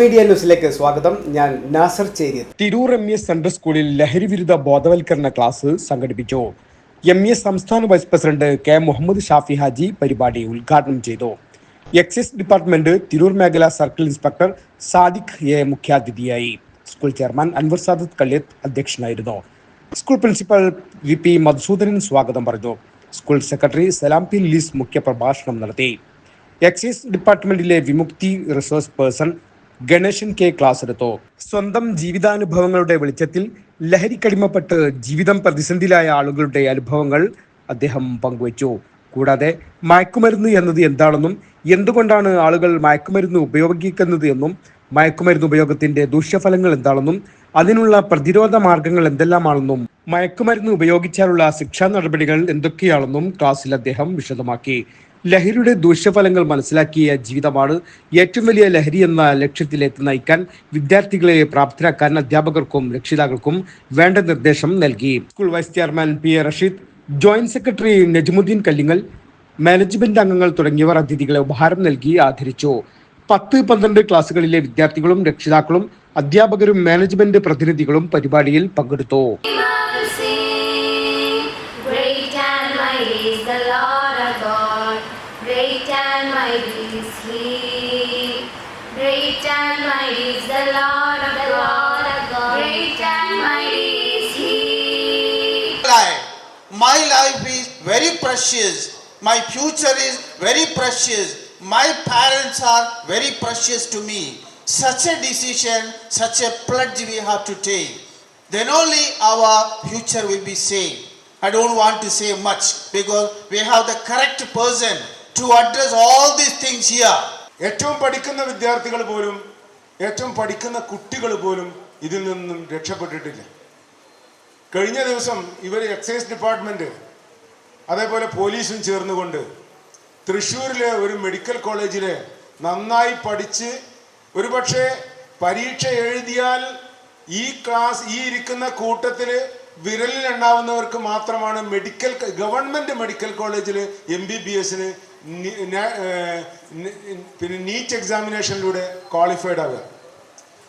Media ന്യൂസിലേക്ക് സ്വാഗതം. ഞാൻ Nasar Tirur M S central സ്കൂളിൽ ലഹരി വിരുദ്ധ ബോധവൽക്കരണ ക്ലാസ് സംഘടിപ്പിച്ചു. എം എസ് സംസ്ഥാന vice president K Muhammad Shafi Haji പരിപാടി ഉദ്ഘാടനം ചെയ്തു. എക്സൈസ് ഡിപ്പാർട്ട്മെന്റ് തിരൂർ മേഖല സർക്കിൾ ഇൻസ്പെക്ടർ സാദിഖ് എ മുഖ്യാതിഥിയായി. സ്കൂൾ ചെയർമാൻ അൻവർ സാദത്ത് കല്യത്ത് അധ്യക്ഷനായിരുന്നു. School principal V P Madhusoodanan സ്വാഗതം പറഞ്ഞു. സ്കൂൾ സെക്രട്ടറി സലാം പി ലീസ് മുഖ്യപ്രഭാഷണം നടത്തി. Excise ഡിപ്പാർട്ട്മെന്റിലെ Vimukthi resource person Ganesan K class എടുത്തു സ്വന്തം ജീവിതാനുഭവങ്ങളുടെ വെളിച്ചത്തിൽ ലഹരിക്കടിമപ്പെട്ട് ജീവിതം പ്രതിസന്ധിയിലായ ആളുകളുടെ അനുഭവങ്ങൾ അദ്ദേഹം പങ്കുവച്ചു. കൂടാതെ മയക്കുമരുന്ന് എന്നത് എന്താണെന്നും എന്തുകൊണ്ടാണ് ആളുകൾ മയക്കുമരുന്ന് ഉപയോഗിക്കുന്നത് എന്നും മയക്കുമരുന്ന് ഉപയോഗത്തിന്റെ ദൂഷ്യഫലങ്ങൾ എന്താണെന്നും അതിനുള്ള പ്രതിരോധ മാർഗങ്ങൾ എന്തെല്ലാമാണെന്നും മയക്കുമരുന്ന് ഉപയോഗിച്ചാലുള്ള ശിക്ഷാ നടപടികൾ എന്തൊക്കെയാണെന്നും ക്ലാസ്സിൽ അദ്ദേഹം വിശദമാക്കി. ലഹരിയുടെ ദൂഷ്യഫലങ്ങൾ മനസ്സിലാക്കിയ ജീവിതമാണ് ഏറ്റവും വലിയ ലഹരി എന്ന ലക്ഷ്യത്തിലേക്ക് നയിക്കാൻ വിദ്യാർത്ഥികളെ പ്രാപ്തരാക്കാൻ അധ്യാപകർക്കും രക്ഷിതാക്കൾക്കും വേണ്ട നിർദ്ദേശം നൽകി. School vice chairman P A Rasheed joint secretary Najmuddin Kallingal management അംഗങ്ങൾ തുടങ്ങിയവർ അതിഥികളെ ഉപഹാരം നൽകി ആദരിച്ചു. പത്ത് പന്ത്രണ്ട് ക്ലാസ്സുകളിലെ വിദ്യാർത്ഥികളും രക്ഷിതാക്കളും അധ്യാപകരും മാനേജ്മെന്റ് പ്രതിനിധികളും പരിപാടിയിൽ പങ്കെടുത്തു. Very precious. My future is very precious. My parents are very precious to me. Such a decision, such a pledge we have to take. Then only our future will be saved. I don't want to say much because we have the correct person to address all these things here. ഏറ്റവും പഠിക്കുന്ന വിദ്യാർത്ഥികൾ പോലും ഏറ്റവും പഠിക്കുന്ന കുട്ടികൾ പോലും ഇതിൽ നിന്നും രക്ഷപ്പെട്ടിട്ടില്ല കഴിഞ്ഞ ദിവസം ഇവർ എക്സൈസ് ഡിപ്പാർട്ട്മെന്റ് അതേപോലെ പോലീസും ചേർന്നുകൊണ്ട് തൃശ്ശൂരിലെ ഒരു മെഡിക്കൽ കോളേജിൽ നന്നായി പഠിച്ച് ഒരുപക്ഷെ പരീക്ഷ എഴുതിയാൽ ഈ ക്ലാസ് ഈ ഇരിക്കുന്ന കൂട്ടത്തിൽ വിരലിലെണ്ണാവുന്നവർക്ക് മാത്രമാണ് മെഡിക്കൽ ഗവൺമെന്റ് മെഡിക്കൽ കോളേജിൽ എം ബി ബി എസിന് പിന്നെ നീറ്റ് എക്സാമിനേഷനിലൂടെ ക്വാളിഫൈഡ് ആവുക.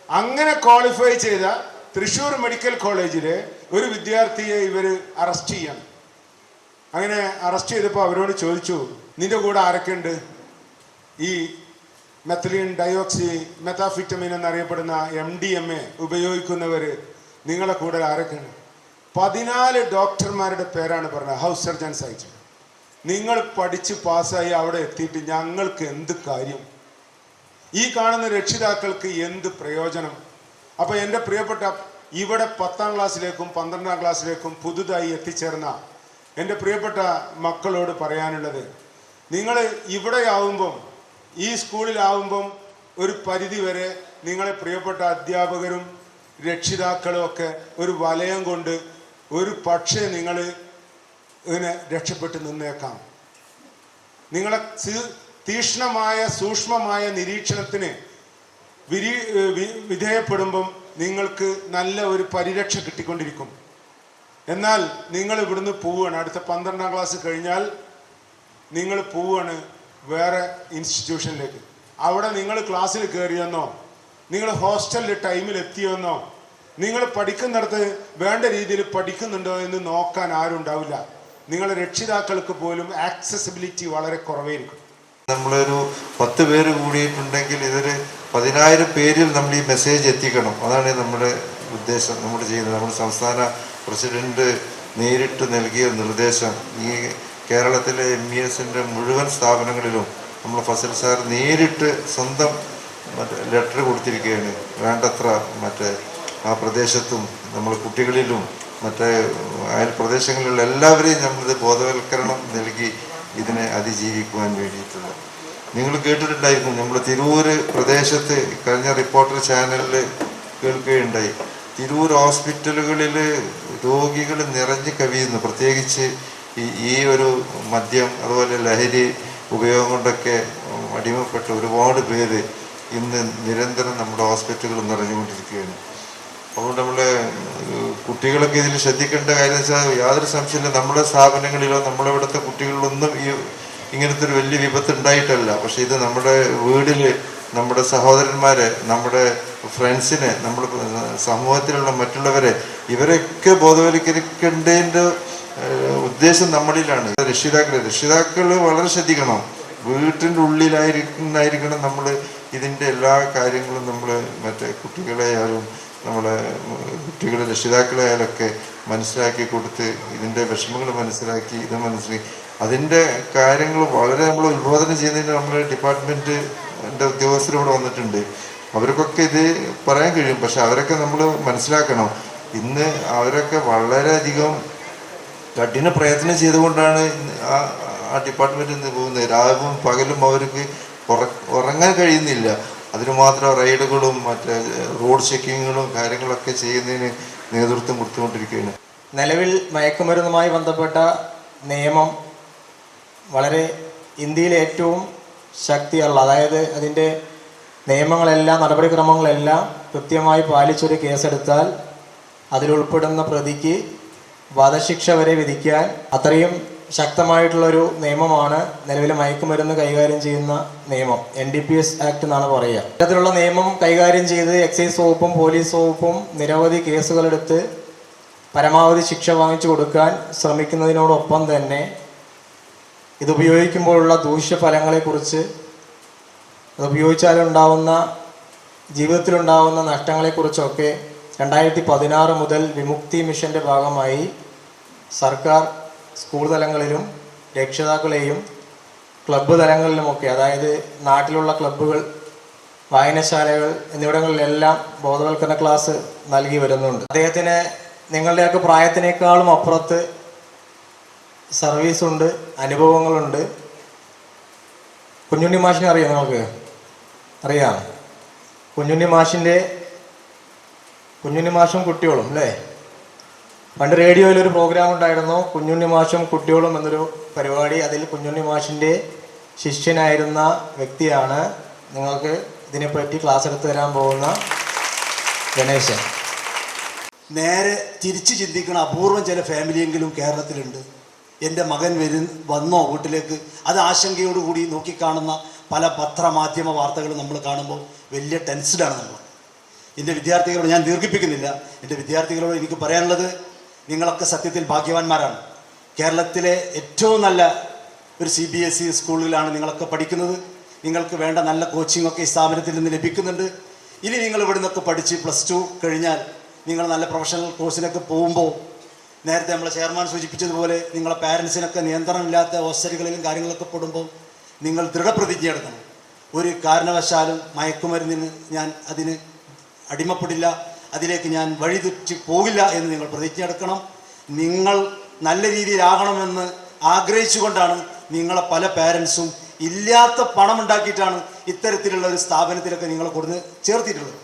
അങ്ങനെ ക്വാളിഫൈ ചെയ്ത തൃശ്ശൂർ മെഡിക്കൽ കോളേജിലെ ഒരു വിദ്യാർത്ഥിയെ ഇവർ അറസ്റ്റ് ചെയ്യണം. അങ്ങനെ അറസ്റ്റ് ചെയ്തപ്പോൾ അവരോട് ചോദിച്ചു നിന്റെ കൂടെ ആരൊക്കെയുണ്ട്? ഈ മെത്തലീൻ ഡയോക്സി മെത്താഫിറ്റമിൻ എന്നറിയപ്പെടുന്ന എം ഡി എം എ ഉപയോഗിക്കുന്നവർ നിങ്ങളെ കൂടെ ആരൊക്കെയാണ്? പതിനാല് ഡോക്ടർമാരുടെ പേരാണ് പറഞ്ഞത് ഹൗസ് സർജൻസ് അയച്ചു നിങ്ങൾ പഠിച്ച് പാസ്സായി അവിടെ എത്തിയിട്ട് ഞങ്ങൾക്ക് എന്ത് കാര്യം? ഈ കാണുന്ന രക്ഷിതാക്കൾക്ക് എന്ത് പ്രയോജനം? അപ്പോൾ എന്റെ പ്രിയപ്പെട്ട ഇവിടെ പത്താം ക്ലാസ്സിലേക്കും പന്ത്രണ്ടാം ക്ലാസ്സിലേക്കും പുതുതായി എത്തിച്ചേർന്ന എന്റെ പ്രിയപ്പെട്ട മക്കളോട് പറയാനുള്ളത് നിങ്ങൾ ഇവിടെ ആവുമ്പം ഈ സ്കൂളിലാവുമ്പം ഒരു പരിധി വരെ നിങ്ങളെ പ്രിയപ്പെട്ട അധ്യാപകരും രക്ഷിതാക്കളും ഒക്കെ ഒരു വലയം കൊണ്ട് ഒരു പക്ഷേ നിങ്ങൾ ഇതിനെ രക്ഷപ്പെട്ട് നിന്നേക്കാം. നിങ്ങളെ തീക്ഷ്ണമായ സൂക്ഷ്മമായ നിരീക്ഷണത്തിന് വിരി വിധേയപ്പെടുമ്പം നിങ്ങൾക്ക് നല്ല ഒരു പരിരക്ഷ കിട്ടിക്കൊണ്ടിരിക്കും. എന്നാൽ നിങ്ങൾ ഇവിടുന്ന് പോവുകയാണ്. അടുത്ത പന്ത്രണ്ടാം ക്ലാസ് കഴിഞ്ഞാൽ നിങ്ങൾ പോവുകയാണ് വേറെ ഇൻസ്റ്റിറ്റ്യൂഷനിലേക്ക് അവിടെ നിങ്ങൾ ക്ലാസ്സിൽ കയറിയെന്നോ നിങ്ങൾ ഹോസ്റ്റലിൽ ടൈമിൽ എത്തിയെന്നോ നിങ്ങൾ പഠിക്കുന്നിടത്ത് വേണ്ട രീതിയിൽ പഠിക്കുന്നുണ്ടോ എന്ന് നോക്കാൻ ആരും ഉണ്ടാവില്ല. നിങ്ങളെ രക്ഷിതാക്കൾക്ക് പോലും ആക്സസിബിലിറ്റി വളരെ കുറവായിരിക്കും. നമ്മളൊരു പത്ത് പേര് കൂടിയിട്ടുണ്ടെങ്കിൽ ഇതൊരു പതിനായിരം പേരിൽ നമ്മൾ ഈ മെസ്സേജ് എത്തിക്കണം. അതാണ് നമ്മുടെ ഉദ്ദേശം നമ്മൾ ചെയ്യുന്നത്. നമ്മുടെ സംസ്ഥാന പ്രസിഡന്റ് നേരിട്ട് നൽകിയ നിർദ്ദേശം ഈ കേരളത്തിലെ എം ഇ എസിന്റെ മുഴുവൻ സ്ഥാപനങ്ങളിലും നമ്മൾ ഫസൽ സാർ നേരിട്ട് സ്വന്തം മറ്റേ ലെറ്റർ കൊടുത്തിരിക്കുകയാണ്. വേണ്ടത്ര മറ്റേ ആ പ്രദേശത്തും നമ്മൾ കുട്ടികളിലും മറ്റേ അയൽ പ്രദേശങ്ങളിലുള്ള എല്ലാവരെയും നമ്മളിത് ബോധവൽക്കരണം നൽകി ഇതിനെ അതിജീവിക്കുവാൻ വേണ്ടിയിട്ടുള്ള നിങ്ങൾ കേട്ടിട്ടുണ്ടായിരിക്കും നമ്മൾ തിരൂര് പ്രദേശത്ത് കഴിഞ്ഞ റിപ്പോർട്ടർ ചാനലിൽ കേൾക്കുകയുണ്ടായി. തിരൂർ ഹോസ്പിറ്റലുകളിൽ രോഗികൾ നിറഞ്ഞു കവിയുന്നു. പ്രത്യേകിച്ച് ഈ ഒരു മദ്യം അതുപോലെ ലഹരി ഉപയോഗം കൊണ്ടൊക്കെ അടിമപ്പെട്ട ഒരുപാട് പേര് ഇന്ന് നിരന്തരം നമ്മുടെ ഹോസ്പിറ്റലുകൾ നിറഞ്ഞുകൊണ്ടിരിക്കുകയാണ്. അതുകൊണ്ട് നമ്മളെ കുട്ടികളൊക്കെ ഇതിൽ ശ്രദ്ധിക്കേണ്ട കാര്യം വെച്ചാൽ യാതൊരു സംശയമില്ല നമ്മുടെ സ്ഥാപനങ്ങളിലോ നമ്മുടെ ഇവിടുത്തെ കുട്ടികളിലൊന്നും ഈ ഇങ്ങനത്തെ ഒരു വലിയ വിപത്ത് ഉണ്ടായിട്ടല്ല. പക്ഷെ ഇത് നമ്മുടെ വീടിൽ നമ്മുടെ സഹോദരന്മാരെ നമ്മുടെ ഫ്രണ്ട്സിനെ നമ്മുടെ സമൂഹത്തിലുള്ള മറ്റുള്ളവരെ ഇവരെയൊക്കെ ബോധവൽക്കരിക്കേണ്ടതിന്റെ ഉദ്ദേശം നമ്മളിലാണ്. രക്ഷിതാക്കൾ രക്ഷിതാക്കൾ വളരെ ശ്രദ്ധിക്കണം. വീട്ടിന്റെ ഉള്ളിലായിരിക്കുന്നായിരിക്കണം നമ്മൾ ഇതിന്റെ എല്ലാ കാര്യങ്ങളും നമ്മൾ മറ്റേ കുട്ടികളെ ആയാലും നമ്മളെ കുട്ടികളെ രക്ഷിതാക്കളെ ആയാലൊക്കെ മനസ്സിലാക്കി കൊടുത്ത് ഇതിന്റെ വിഷമങ്ങൾ മനസ്സിലാക്കി ഇത് മനസ്സിലാക്കി അതിന്റെ കാര്യങ്ങൾ വളരെ നമ്മൾ ഉത്ബോധനം ചെയ്യുന്നതിന് നമ്മുടെ ഡിപ്പാർട്ട്മെന്റിന്റെ ഉദ്യോഗസ്ഥർ ഇവിടെ വന്നിട്ടുണ്ട്. അവർക്കൊക്കെ ഇത് പറയാൻ കഴിയും. പക്ഷെ അവരൊക്കെ നമ്മൾ മനസ്സിലാക്കണം. ഇന്ന് അവരൊക്കെ വളരെയധികം കഠിന പ്രയത്നം ചെയ്തുകൊണ്ടാണ് ആ ആ ഡിപ്പാർട്ട്മെന്റിൽ നിന്ന് പോകുന്നത്. രാവും പകലും അവർക്ക് ഉറങ്ങാൻ കഴിയുന്നില്ല. അതിന് മാത്രം റൈഡുകളും മറ്റേ റോഡ് ചെക്കിങ്ങുകളും കാര്യങ്ങളൊക്കെ ചെയ്യുന്നതിന് നേതൃത്വം കൊടുത്തുകൊണ്ടിരിക്കുകയാണ്. നിലവിൽ മയക്കുമരുന്നുമായി ബന്ധപ്പെട്ട നിയമം വളരെ ഇന്ത്യയിലെ ഏറ്റവും ശക്തിയുള്ള അതായത് അതിന്റെ നിയമങ്ങളെല്ലാം നടപടിക്രമങ്ങളെല്ലാം കൃത്യമായി പാലിച്ചൊരു കേസെടുത്താൽ അതിലുൾപ്പെടുന്ന പ്രതിക്ക് വധശിക്ഷ വരെ വിധിക്കാൻ അത്രയും ശക്തമായിട്ടുള്ളൊരു നിയമമാണ് നിലവിലെ മയക്കുമരുന്ന് കൈകാര്യം ചെയ്യുന്ന നിയമം N D P S act എന്നാണ് പറയുക. ഇത്തരത്തിലുള്ള നിയമം കൈകാര്യം ചെയ്ത് എക്സൈസ് വകുപ്പും പോലീസ് വകുപ്പും നിരവധി കേസുകളെടുത്ത് പരമാവധി ശിക്ഷ വാങ്ങിച്ചു കൊടുക്കാൻ ശ്രമിക്കുന്നതിനോടൊപ്പം തന്നെ ഇത് ഉപയോഗിക്കുമ്പോഴുള്ള ദൂഷ്യഫലങ്ങളെക്കുറിച്ച് അത് ഉപയോഗിച്ചാലുണ്ടാവുന്ന ജീവിതത്തിലുണ്ടാവുന്ന നഷ്ടങ്ങളെക്കുറിച്ചൊക്കെ രണ്ടായിരത്തി പതിനാറ് മുതൽ വിമുക്തി മിഷന്റെ ഭാഗമായി സർക്കാർ സ്കൂൾ തലങ്ങളിലും രക്ഷിതാക്കളെയും ക്ലബ്ബ് തലങ്ങളിലുമൊക്കെ അതായത് നാട്ടിലുള്ള ക്ലബ്ബുകൾ വായനശാലകൾ എന്നിവിടങ്ങളിലെല്ലാം ബോധവൽക്കരണ ക്ലാസ് നൽകി വരുന്നുണ്ട്. അദ്ദേഹത്തിന് നിങ്ങളുടെയൊക്കെ പ്രായത്തിനേക്കാളും അപ്പുറത്ത് സർവീസുണ്ട് അനുഭവങ്ങളുണ്ട്. കുഞ്ഞുണ്ണി മാഷിനെ അറിയാം നിങ്ങൾക്ക്? അറിയാം. കുഞ്ഞുണ്ണി മാഷിന്റെ കുഞ്ഞുണ്ണി മാഷും കുട്ടികളും അല്ലേ? പണ്ട് റേഡിയോയിൽ ഒരു പ്രോഗ്രാം ഉണ്ടായിരുന്നു കുഞ്ഞുണ്ണി മാഷും കുട്ടികളും എന്നൊരു പരിപാടി. അതിൽ കുഞ്ഞുണ്ണി മാഷിന്റെ ശിഷ്യനായിരുന്ന വ്യക്തിയാണ് നിങ്ങൾക്ക് ഇതിനെപ്പറ്റി ക്ലാസ് എടുത്തു തരാൻ പോകുന്ന ഗണേശൻ. നേരെ തിരിച്ച് ചിന്തിക്കണം അപൂർവം ചില ഫാമിലിയെങ്കിലും കേരളത്തിലുണ്ട്. എന്റെ മകൻ വരു വന്നോ വീട്ടിലേക്ക്? അത് ആശങ്കയോടുകൂടി നോക്കിക്കാണുന്ന പല പത്രമാധ്യമ വാർത്തകൾ നമ്മൾ കാണുമ്പോൾ വലിയ ടെൻസ്ഡാണ് നമ്മൾ. എന്റെ വിദ്യാർത്ഥികളോട് ഞാൻ ദീർഘിപ്പിക്കുന്നില്ല. എന്റെ വിദ്യാർത്ഥികളോട് എനിക്ക് പറയാനുള്ളത് നിങ്ങളൊക്കെ സത്യത്തിൽ ഭാഗ്യവാന്മാരാണ്. കേരളത്തിലെ ഏറ്റവും നല്ല ഒരു സി ബി എസ് ഇ സ്കൂളിലാണ് നിങ്ങളൊക്കെ പഠിക്കുന്നത്. നിങ്ങൾക്ക് വേണ്ട നല്ല കോച്ചിങ്ങൊക്കെ ഈ സ്ഥാപനത്തിൽ നിന്ന് ലഭിക്കുന്നുണ്ട്. ഇനി നിങ്ങൾ ഇവിടെ നിന്നൊക്കെ പഠിച്ച് പ്ലസ് ടു കഴിഞ്ഞാൽ നിങ്ങൾ നല്ല പ്രൊഫഷണൽ കോഴ്സിനൊക്കെ പോകുമ്പോൾ നേരത്തെ നമ്മളെ ചെയർമാൻ സൂചിപ്പിച്ചതുപോലെ നിങ്ങളെ പാരൻസിനൊക്കെ നിയന്ത്രണമില്ലാത്ത ഓസ്റ്ററികളിലും കാര്യങ്ങളൊക്കെ പെടുമ്പോൾ നിങ്ങൾ ദൃഢപ്രതിജ്ഞ എടുക്കണം. ഒരു കാരണവശാലും മയക്കുമരുന്നിന് ഞാൻ അതിന് അടിമപ്പെടില്ല അതിലേക്ക് ഞാൻ വഴിതെറ്റി പോകില്ല എന്ന് നിങ്ങൾ പ്രതിജ്ഞ എടുക്കണം. നിങ്ങൾ നല്ല രീതിയിലാകണമെന്ന് ആഗ്രഹിച്ചുകൊണ്ടാണ് നിങ്ങളെ പല പാരൻസും ഇല്ലാത്ത പണം ഉണ്ടാക്കിയിട്ടാണ് ഇത്തരത്തിലുള്ള ഒരു സ്ഥാപനത്തിലൊക്കെ നിങ്ങളെ കൊടുന്ന് ചേർത്തിട്ടുള്ളത്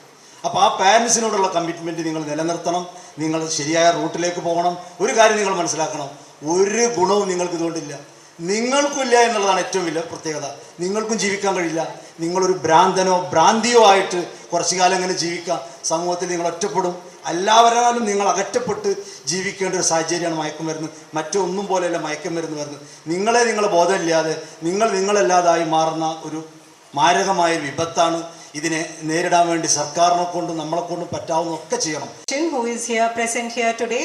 അപ്പോൾ ആ പാരൻസിനോടുള്ള കമ്മിറ്റ്മെന്റ് നിങ്ങൾ നിലനിർത്തണം. നിങ്ങൾ ശരിയായ റൂട്ടിലേക്ക് പോകണം. ഒരു കാര്യം നിങ്ങൾ മനസ്സിലാക്കണം. ഒരു ഗുണവും നിങ്ങൾക്ക് ഇതുകൊണ്ടില്ല നിങ്ങൾക്കില്ല എന്നുള്ളതാണ് ഏറ്റവും വലിയ പ്രത്യേകത. നിങ്ങൾക്കും ജീവിക്കാൻ കഴിയില്ല. നിങ്ങളൊരു ഭ്രാന്തനോ ഭ്രാന്തിയോ ആയിട്ട് കുറച്ചു കാലം ഇങ്ങനെ ജീവിക്കാം. സമൂഹത്തിൽ നിങ്ങൾ ഒറ്റപ്പെടും. എല്ലാവരാലും നിങ്ങൾ അകറ്റപ്പെട്ട് ജീവിക്കേണ്ട ഒരു സാഹചര്യമാണ് മയക്കുമരുന്ന് മറ്റൊന്നും പോലെയല്ല മയക്കുമരുന്ന് വരുന്നത് നിങ്ങളെ നിങ്ങളെ ബോധമില്ലാതെ നിങ്ങൾ നിങ്ങളല്ലാതായി മാറുന്ന ഒരു മാരകമായ വിപത്താണ് ഇതിനെ നേരിടാൻ വേണ്ടി സർക്കാരിനെ കൊണ്ടും നമ്മളെ കൊണ്ടും പറ്റാവുന്ന ഒക്കെ ചെയ്യണം who is here present here today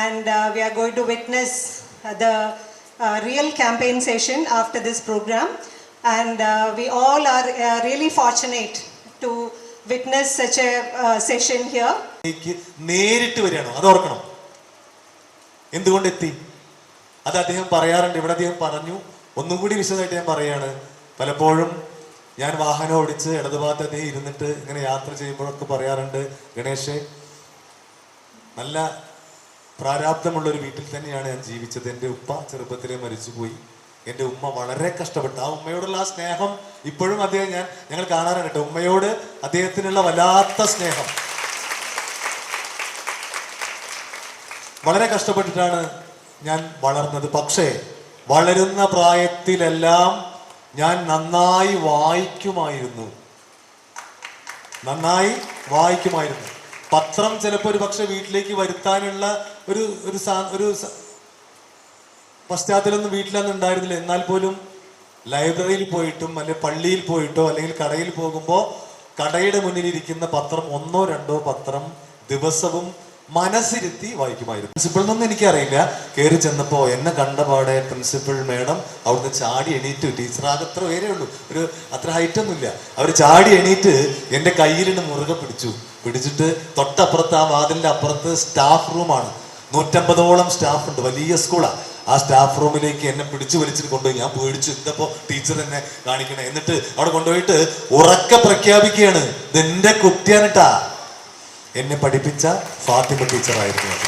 and uh, we are going to witness uh, the uh, real campaign session after this program and uh, we all are uh, really fortunate to witness such a uh, session here നേരിട്ട് വരികയാണ് അത് ഓർക്കണം എന്തുകൊണ്ട് എത്തി അത് അദ്ദേഹം പറയാറുണ്ട് ഇവിടെ അദ്ദേഹം പറഞ്ഞു ഒന്നും കൂടി വിശദമായിട്ട് ഞാൻ പറയാണ് പലപ്പോഴും ഞാൻ വാഹനം ഓടിച്ച് ഇടതുഭാഗത്ത് നീ ഇരുന്നിട്ട് ഇങ്ങനെ യാത്ര ചെയ്യുമ്പോഴൊക്കെ പറയാറുണ്ട് ഗണേഷെ നല്ല പ്രാരാബ്ദമുള്ള ഒരു വീട്ടിൽ തന്നെയാണ് ഞാൻ ജീവിച്ചത്. എന്റെ ഉപ്പ ചെറുപ്പത്തിലെ മരിച്ചുപോയി. എന്റെ ഉമ്മ വളരെ കഷ്ടപ്പെട്ടു ആ ഉമ്മയോടുള്ള ആ സ്നേഹം ഇപ്പോഴും അദ്ദേഹം ഞാൻ ഞങ്ങൾ കാണാറുണ്ട് ഉമ്മയോട് അദ്ദേഹത്തിനുള്ള വല്ലാത്ത സ്നേഹം. വളരെ കഷ്ടപ്പെട്ടിട്ടാണ് ഞാൻ വളർന്നത്. പക്ഷേ വളരുന്ന പ്രായത്തിലെല്ലാം ഞാൻ നന്നായി വായിക്കുമായിരുന്നു. നന്നായി വായിക്കുമായിരുന്നു. പത്രം ചിലപ്പോൾ ഒരു പക്ഷെ വീട്ടിലേക്ക് വരുത്താനുള്ള ഒരു ഒരു ഒരു പശ്ചാത്തലമൊന്നും വീട്ടിലൊന്നും ഉണ്ടായിരുന്നില്ല. എന്നാൽ പോലും ലൈബ്രറിയിൽ പോയിട്ടും അല്ലെങ്കിൽ പള്ളിയിൽ പോയിട്ടോ അല്ലെങ്കിൽ കടയിൽ പോകുമ്പോൾ കടയുടെ മുന്നിൽ ഇരിക്കുന്ന പത്രം ഒന്നോ രണ്ടോ പത്രം ദിവസവും മനസ്സിരുത്തി വായിക്കുമായിരുന്നു. പ്രിൻസിപ്പൾ എന്നൊന്നും എനിക്കറിയില്ല. കയറി ചെന്നപ്പോ എന്നെ കണ്ടപാടെ പ്രിൻസിപ്പൾ മേഡം അവിടുന്ന് ചാടി എണീറ്റ് ടീച്ചർ ആകെ അത്ര പേരേ ഉള്ളൂ. ഒരു അത്ര ഹൈറ്റ് ഒന്നുമില്ല. അവർ ചാടി എണീറ്റ് എന്റെ കയ്യിൽ നിന്ന് മുറുകെ പിടിച്ചു. പിടിച്ചിട്ട് തൊട്ടപ്പുറത്ത് ആ വാതിലിന്റെ അപ്പുറത്ത് സ്റ്റാഫ് റൂമാണ് നൂറ്റമ്പതോളം സ്റ്റാഫ് ഉണ്ട്. വലിയ സ്കൂളാണ് ആ. സ്റ്റാഫ് റൂമിലേക്ക് എന്നെ പിടിച്ചു വലിച്ചിട്ട് കൊണ്ടുപോയി. ഞാൻ പേടിച്ചു. എന്തപ്പോ ടീച്ചർ എന്നെ കാണിക്കണേ? എന്നിട്ട് അവിടെ കൊണ്ടുപോയിട്ട് ഉറക്കെ പ്രഖ്യാപിക്കുകയാണ്. ഇതെന്റെ കുട്ടിയാനിട്ടാ എന്നെ പഠിപ്പിച്ച ഫാത്തിമ ടീച്ചറായിരുന്നു അത്.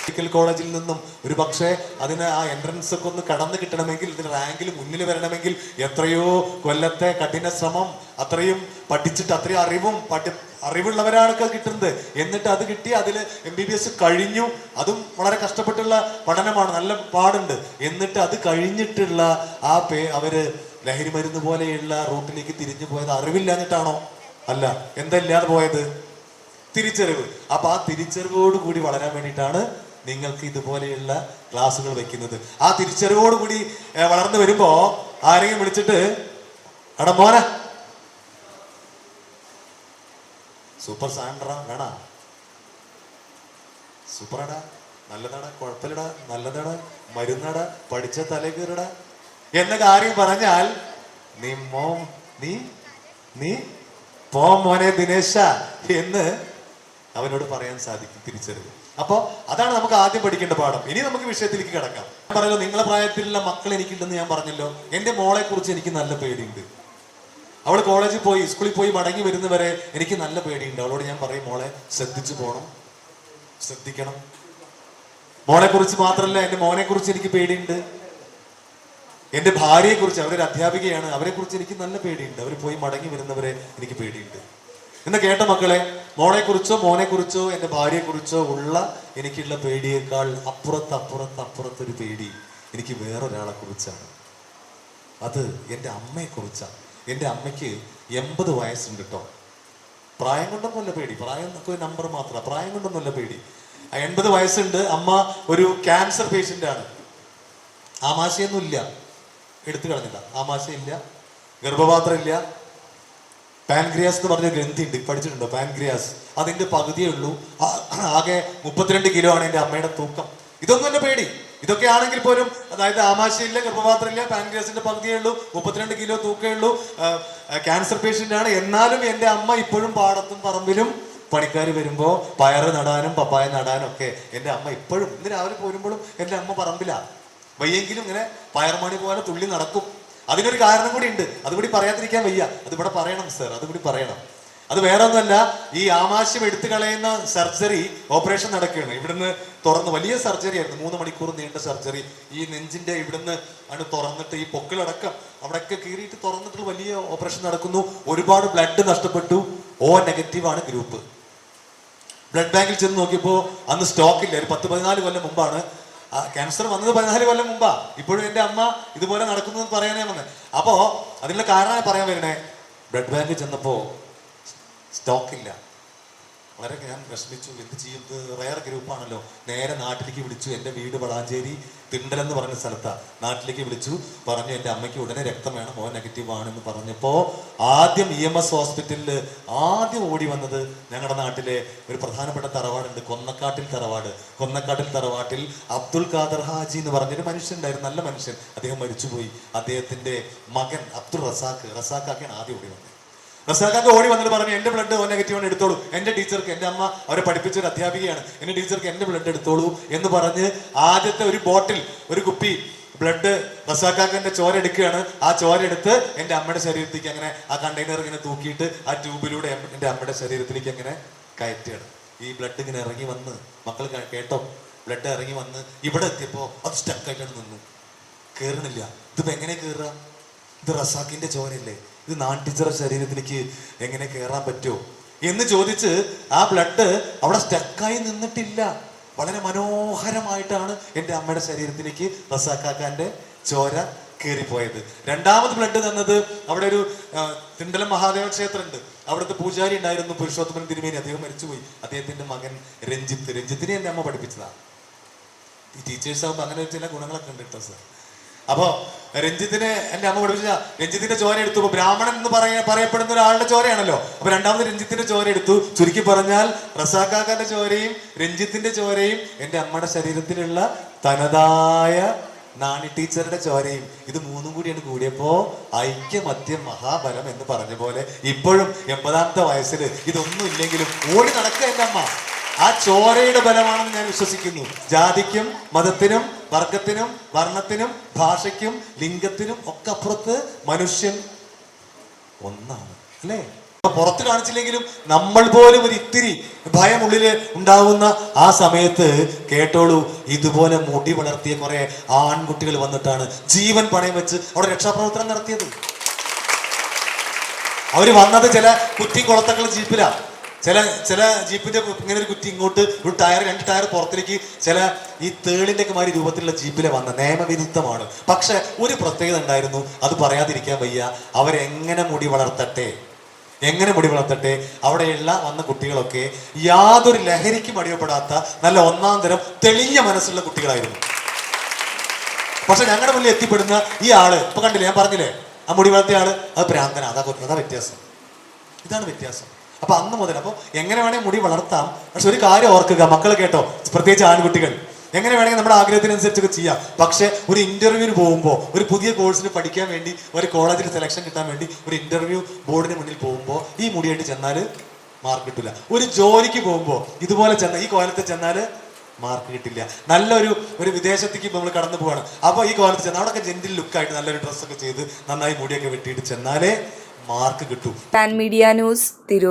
മെഡിക്കൽ കോളേജിൽ നിന്നും ഒരു പക്ഷേ അതിന് ആ എൻട്രൻസ് ഒക്കെ ഒന്ന് കടന്നു കിട്ടണമെങ്കിൽ ഇതിന് റാങ്കിൽ മുന്നിൽ വരണമെങ്കിൽ എത്രയോ കൊല്ലത്തെ കഠിന ശ്രമം അത്രയും പഠിച്ചിട്ട് അത്രയും അറിവും പഠി അറിവുള്ളവരാണൊക്കെ കിട്ടുന്നത്. എന്നിട്ട് അത് കിട്ടി അതിൽ എം ബി ബി എസ് കഴിഞ്ഞു. അതും വളരെ കഷ്ടപ്പെട്ടുള്ള പഠനമാണ് നല്ല പാടുണ്ട്. എന്നിട്ട് അത് കഴിഞ്ഞിട്ടുള്ള ആ പേ അവർ ലഹരി മരുന്ന് പോലെയുള്ള റൂട്ടിലേക്ക് തിരിഞ്ഞു പോയത് അറിവില്ലാഞ്ഞിട്ടാണോ? അല്ല എന്തല്ലാതെ പോയത്? തിരിച്ചറിവ്. അപ്പൊ ആ തിരിച്ചറിവോട് കൂടി വളരാൻ വേണ്ടിയിട്ടാണ് നിങ്ങൾക്ക് ഇതുപോലെയുള്ള ക്ലാസ്സുകൾ വെക്കുന്നത്. ആ തിരിച്ചറിവോട് കൂടി വളർന്നു വരുമ്പോ ആരെങ്കിലും വിളിച്ചിട്ട് എടാ മോനെ സൂപ്പർ സാൻഡ്ര വേണ? സൂപ്പറടാ നല്ലതാടാ കുഴപ്പമില്ലടാ നല്ലതാടാ മരുന്നടാ പഠിച്ച തലേ എന്ന കാര്യം പറഞ്ഞാൽ നീ മോം നീ നീ പോ മോനെ ദിനേശ എന്ന് അവനോട് പറയാൻ സാധിക്കും തിരിച്ചറിവ്. അപ്പോ അതാണ് നമുക്ക് ആദ്യം പഠിക്കേണ്ട പാഠം. ഇനി നമുക്ക് വിഷയത്തിലേക്ക് കിടക്കാം. പറഞ്ഞല്ലോ നിങ്ങളെ പ്രായത്തിലുള്ള മക്കൾ എനിക്കുണ്ടെന്ന് ഞാൻ പറഞ്ഞല്ലോ. എന്റെ മോളെ കുറിച്ച് എനിക്ക് നല്ല പേടിയുണ്ട്. അവൾ കോളേജിൽ പോയി സ്കൂളിൽ പോയി മടങ്ങി വരുന്നവരെ എനിക്ക് നല്ല പേടിയുണ്ട്. അവളോട് ഞാൻ പറയും മോളെ ശ്രദ്ധിച്ചു പോണം. ശ്രദ്ധിക്കണം. മോളെ കുറിച്ച് മാത്രമല്ല എന്റെ മോനെ കുറിച്ച് എനിക്ക് പേടിയുണ്ട്. എന്റെ ഭാര്യയെ കുറിച്ച് അവരൊരു അധ്യാപികയാണ്. അവരെ കുറിച്ച് എനിക്ക് നല്ല പേടിയുണ്ട്. അവർ പോയി മടങ്ങി വരുന്നവരെ എനിക്ക് പേടിയുണ്ട്. എന്ന് കേട്ട മക്കളെ മോളെ കുറിച്ചോ മോനെ കുറിച്ചോ എന്റെ ഭാര്യയെ കുറിച്ചോ ഉള്ള എനിക്കുള്ള പേടിയേക്കാൾ അപ്പുറത്ത് അപ്പുറത്ത് അപ്പുറത്തൊരു പേടി എനിക്ക് വേറൊരാളെ കുറിച്ചാണ് അത് എന്റെ അമ്മയെക്കുറിച്ചാണ്. എന്റെ അമ്മയ്ക്ക് എൺപത് വയസ്സുണ്ട് കേട്ടോ. പ്രായം കൊണ്ടൊന്നുമല്ല പേടി. പ്രായം ഒക്കെ ഒരു നമ്പർ മാത്രമാണ് പ്രായം കൊണ്ടൊന്നുമല്ല പേടി. എൺപത് വയസ്സുണ്ട്. അമ്മ ഒരു ക്യാൻസർ പേഷ്യന്റ് ആണ്. ആമാശയൊന്നും ഇല്ല എടുത്തു കളഞ്ഞില്ല. ആമാശയില്ല ഇല്ല. ഗർഭപാത്രം ഇല്ല പാൻക്രിയാസ് എന്ന് പറഞ്ഞ ഗ്രന്ഥി ഉണ്ട് പഠിച്ചിട്ടുണ്ടോ? പാൻക്രിയാസ് അതിന്റെ പകുതിയേ ഉള്ളൂ. ആകെ മുപ്പത്തിരണ്ട് കിലോ ആണ് എന്റെ അമ്മയുടെ തൂക്കം. ഇതൊന്നും എന്റെ പേടി. ഇതൊക്കെ ആണെങ്കിൽ പോലും അതായത് ആമാശയില്ല ഗർഭപാത്രം ഇല്ല പാൻക്രിയാസിന്റെ പകുതിയേ ഉള്ളൂ മുപ്പത്തിരണ്ട് കിലോ തൂക്കേ ഉള്ളൂ. ക്യാൻസർ പേഷ്യന്റ് ആണ്. എന്നാലും എന്റെ അമ്മ ഇപ്പോഴും പാടത്തും പറമ്പിലും പണിക്കാർ വരുമ്പോൾ പയറ് നടാനും പപ്പായ നടാനും ഒക്കെ എന്റെ അമ്മ ഇപ്പോഴും. ഇന്ന് രാവിലെ പോരുമ്പോഴും എന്റെ അമ്മ പറമ്പിലാ. വയ്യെങ്കിലും ഇങ്ങനെ പയർമണി പോലെ തുള്ളി നടക്കും. അതിനൊരു കാരണം കൂടി ഉണ്ട്. അതുകൂടി പറയാതിരിക്കാൻ വയ്യ. അതിവിടെ പറയണം സർ അതുകൂടി പറയണം. അത് വേറെ ഒന്നുമല്ല ഈ ആമാശയം എടുത്തു കളയുന്ന സർജറി ഓപ്പറേഷൻ നടക്കുകയാണ്. ഇവിടുന്ന് തുറന്ന് വലിയ സർജറി ആയിരുന്നു. മൂന്ന് മണിക്കൂർ നീണ്ട സർജറി. ഈ നെഞ്ചിന്റെ ഇവിടുന്ന് ആണ് തുറന്നിട്ട് ഈ പൊക്കിളടക്കം അവിടെയൊക്കെ കീറിയിട്ട് തുറന്നിട്ടുള്ള വലിയ ഓപ്പറേഷൻ നടക്കുന്നു. ഒരുപാട് ബ്ലഡ് നഷ്ടപ്പെട്ടു. ഓ നെഗറ്റീവ് ആണ് ഗ്രൂപ്പ്. ബ്ലഡ് ബാങ്കിൽ ചെന്ന് നോക്കിയപ്പോൾ അന്ന് സ്റ്റോക്ക് ഇല്ല. ഒരു പത്ത് പതിനാല് കൊല്ലം മുമ്പാണ് ആ ക്യാൻസർ വന്നത് പതിനാല് കൊല്ലം മുമ്പാ. ഇപ്പോഴും എന്റെ അമ്മ ഇതുപോലെ നടക്കുന്നു എന്ന് പറയാനേ വന്നത് അപ്പോ അതിനുള്ള കാരണമാണ് പറയാൻ വരണേ ബ്ലഡ് ബാങ്ക് ചെന്നപ്പോ സ്റ്റോക്ക് ഇല്ല. വളരെ ഞാൻ വിഷമിച്ചു എന്ത് ചെയ്യും? റയർ ഗ്രൂപ്പാണല്ലോ നേരെ നാട്ടിലേക്ക് വിളിച്ചു. എന്റെ വീട് വളാഞ്ചേരി തിണ്ടൽ എന്ന് പറഞ്ഞ സ്ഥലത്താണ് നാട്ടിലേക്ക് വിളിച്ചു. പറഞ്ഞു എന്റെ അമ്മയ്ക്ക് ഉടനെ രക്തം വേണം. ഓ നെഗറ്റീവ് ആണെന്ന് പറഞ്ഞപ്പോൾ ആദ്യം ഇ എം എസ് ഹോസ്പിറ്റലിൽ ആദ്യം ഓടി വന്നത് ഞങ്ങളുടെ നാട്ടിലെ ഒരു പ്രധാനപ്പെട്ട തറവാടുണ്ട്. കൊന്നക്കാട്ടിൽ തറവാട്. കൊന്നക്കാട്ടിൽ തറവാട്ടിൽ അബ്ദുൽ ഖാദർ ഹാജി എന്ന് പറഞ്ഞൊരു മനുഷ്യൻ ഉണ്ടായിരുന്നു നല്ല മനുഷ്യൻ. അദ്ദേഹം മരിച്ചുപോയി. അദ്ദേഹത്തിന്റെ മകൻ അബ്ദുൾ റസാഖ്. റസാഖാക്കാണ് ആദ്യം ഓടി വന്നത്. റസാഖാക്ക് ഓടി വന്നിട്ട് പറഞ്ഞു എന്റെ ബ്ലഡ് ഓ നെഗറ്റീവ് ആണ് എടുത്തോളൂ. എന്റെ ടീച്ചർക്ക് എന്റെ അമ്മ അവരെ പഠിപ്പിച്ച ഒരു അധ്യാപികയാണ്. എന്റെ ടീച്ചർക്ക് എന്റെ ബ്ലഡ് എടുത്തോളൂ എന്ന് പറഞ്ഞ് ആദ്യത്തെ ഒരു ബോട്ടിൽ ഒരു കുപ്പി ബ്ലഡ് റസാഖാക്കന്റെ ചോര എടുക്കുകയാണ്. ആ ചോര എടുത്ത് എന്റെ അമ്മയുടെ ശരീരത്തേക്ക് അങ്ങനെ ആ കണ്ടെയ്നർ ഇങ്ങനെ തൂക്കിയിട്ട് ആ ട്യൂബിലൂടെ എന്റെ അമ്മയുടെ ശരീരത്തിലേക്ക് അങ്ങനെ കയറ്റുകയാണ്. ഈ ബ്ലഡ് ഇങ്ങനെ ഇറങ്ങി വന്ന് മക്കൾ കേട്ടോ? ബ്ലഡ് ഇറങ്ങി വന്ന് ഇവിടെ എത്തിയപ്പോ അത് സ്റ്റക്കായിട്ടാണ് നിന്നു. കേറണില്ല. ഇതിപ്പോ എങ്ങനെ കേറുക? ഇത് റസാഖിന്റെ ചോരയല്ലേ? ഇത് നാട്ടിച്ചറ ശരീരത്തിലേക്ക് എങ്ങനെ കയറാൻ പറ്റുമോ? എന്ന് ചോദിച്ച് ആ ബ്ലഡ് അവിടെ സ്റ്റക്കായി നിന്നിട്ടില്ല. വളരെ മനോഹരമായിട്ടാണ് എന്റെ അമ്മയുടെ ശരീരത്തിലേക്ക് റസാക്കാക്കാന്റെ ചോര കയറിപ്പോയത്. രണ്ടാമത് ബ്ലഡ് തന്നത് അവിടെ ഒരു തിണ്ടലം മഹാദേവ ക്ഷേത്രമുണ്ട്. അവിടുത്തെ പൂജാരി ഉണ്ടായിരുന്നു പുരുഷോത്തമൻ തിരുമേനി. അദ്ദേഹം മരിച്ചുപോയി. അദ്ദേഹത്തിന്റെ മകൻ രഞ്ജിത്ത്. രഞ്ജിത്തിനെ എന്റെ അമ്മ പഠിപ്പിച്ചതാണ് ഈ ടീച്ചേഴ്സ് ആകുമ്പോൾ അങ്ങനെ ചില ഗുണങ്ങളൊക്കെ ഉണ്ട് കേട്ടോ സാർ അപ്പോ രഞ്ജിത്തിനെ എന്റെ അമ്മ പഠിപ്പിച്ച രഞ്ജിത്തിന്റെ ചോര എടുത്തു. ഇപ്പൊ ബ്രാഹ്മണൻ എന്ന് പറയ പറയപ്പെടുന്ന ഒരാളുടെ ചോരയാണല്ലോ. അപ്പൊ രണ്ടാമത് രഞ്ജിത്തിന്റെ ചോര എടുത്തു. ചുരുക്കി പറഞ്ഞാൽ റസാക്കാക്കാന്റെ ചോരയും രഞ്ജിത്തിന്റെ ചോരയും എന്റെ അമ്മയുടെ ശരീരത്തിലുള്ള തനതായ നാണി ടീച്ചറുടെ ചോരയും ഇത് മൂന്നും കൂടിയാണ് കൂടിയപ്പോ ഐക്യമത്യം മഹാബലം എന്ന് പറഞ്ഞ പോലെ ഇപ്പോഴും എൺപതാമത്തെ വയസ്സിൽ ഇതൊന്നും ഇല്ലെങ്കിലും ഓടി നടക്കുക എന്റെ അമ്മ. ആ ചോരയുടെ ബലമാണെന്ന് ഞാൻ വിശ്വസിക്കുന്നു. ജാതിക്കും മതത്തിനും വർഗത്തിനും വർണത്തിനും ഭാഷയ്ക്കും ലിംഗത്തിനും ഒക്കെ അപ്പുറത്ത് മനുഷ്യൻ ഒന്നാണ് അല്ലേ? പുറത്ത് കാണിച്ചില്ലെങ്കിലും നമ്മൾ പോലും ഒരു ഇത്തിരി ഭയം ഉള്ളിൽ ഉണ്ടാവുന്ന ആ സമയത്ത് കേട്ടോളൂ ഇതുപോലെ മുടി വളർത്തിയ കുറെ ആൺകുട്ടികൾ വന്നിട്ടാണ് ജീവൻ പണയം വെച്ച് അവിടെ രക്ഷാപ്രവർത്തനം നടത്തിയത്. അവർ വന്നത് ചില കുറ്റി കുളത്തക്കള ജീപ്പിലാ. ചില ചില ജീപ്പിന്റെ ഇങ്ങനെ ഒരു കുറ്റി ഇങ്ങോട്ട് ഒരു ടയർ രണ്ട് ടയർ പുറത്തേക്ക് ചില ഈ തേളിന്റെ ഒക്കെ മാതിരി രൂപത്തിലുള്ള ജീപ്പിലെ വന്ന നിയമവിരുദ്ധമാണ്. പക്ഷെ ഒരു പ്രത്യേകത ഉണ്ടായിരുന്നു. അത് പറയാതിരിക്കാൻ വയ്യ. അവരെങ്ങനെ മുടി വളർത്തട്ടെ? എങ്ങനെ മുടി വളർത്തട്ടെ? അവിടെയുള്ള വന്ന കുട്ടികളൊക്കെ യാതൊരു ലഹരിക്കും അടിയപ്പെടാത്ത നല്ല ഒന്നാം തരം തെളിഞ്ഞ മനസ്സുള്ള കുട്ടികളായിരുന്നു. പക്ഷെ ഞങ്ങളുടെ മുന്നിൽ എത്തിപ്പെടുന്ന ഈ ആൾ ഇപ്പൊ കണ്ടില്ലേ? ഞാൻ പറഞ്ഞില്ലേ? ആ മുടി വളർത്തിയ ആൾ അത് പ്രാന്തന. അതാ അതാ വ്യത്യാസം. ഇതാണ് വ്യത്യാസം. അപ്പൊ അന്ന് മുതൽ അപ്പൊ എങ്ങനെ വേണേ മുടി വളർത്താം. പക്ഷെ ഒരു കാര്യം ഓർക്കുക മക്കൾ കേട്ടോ പ്രത്യേകിച്ച് ആൺകുട്ടികൾ. എങ്ങനെ വേണമെങ്കിൽ നമ്മുടെ ആഗ്രഹത്തിനനുസരിച്ചൊക്കെ ചെയ്യാം. പക്ഷേ ഒരു ഇന്റർവ്യൂവിന് പോകുമ്പോൾ ഒരു പുതിയ കോഴ്സിന് പഠിക്കാൻ വേണ്ടി ഒരു കോളേജിൽ സെലക്ഷൻ കിട്ടാൻ വേണ്ടി ഒരു ഇന്റർവ്യൂ ബോർഡിന് മുന്നിൽ പോകുമ്പോൾ ഈ മുടിയായിട്ട് ചെന്നാൽ മാർക്ക് കിട്ടില്ല ഒരു ജോലിക്ക് പോകുമ്പോൾ ഇതുപോലെ ചെന്ന ഈ കോലത്തിൽ ചെന്നാൽ മാർക്ക് കിട്ടില്ല. നല്ലൊരു ഒരു വിദേശത്തേക്ക് നമ്മൾ കടന്നു പോവാണ്. അപ്പോൾ ഈ കോലത്ത് ചെന്നാൽ അവിടെയൊക്കെ ജെന്റിൽ ലുക്കായിട്ട് നല്ലൊരു ഡ്രസ്സൊക്കെ ചെയ്ത് നന്നായി മുടിയൊക്കെ വെട്ടിയിട്ട് ചെന്നാലേ മാർക്ക് കിട്ടൂ. Pan media news Tirur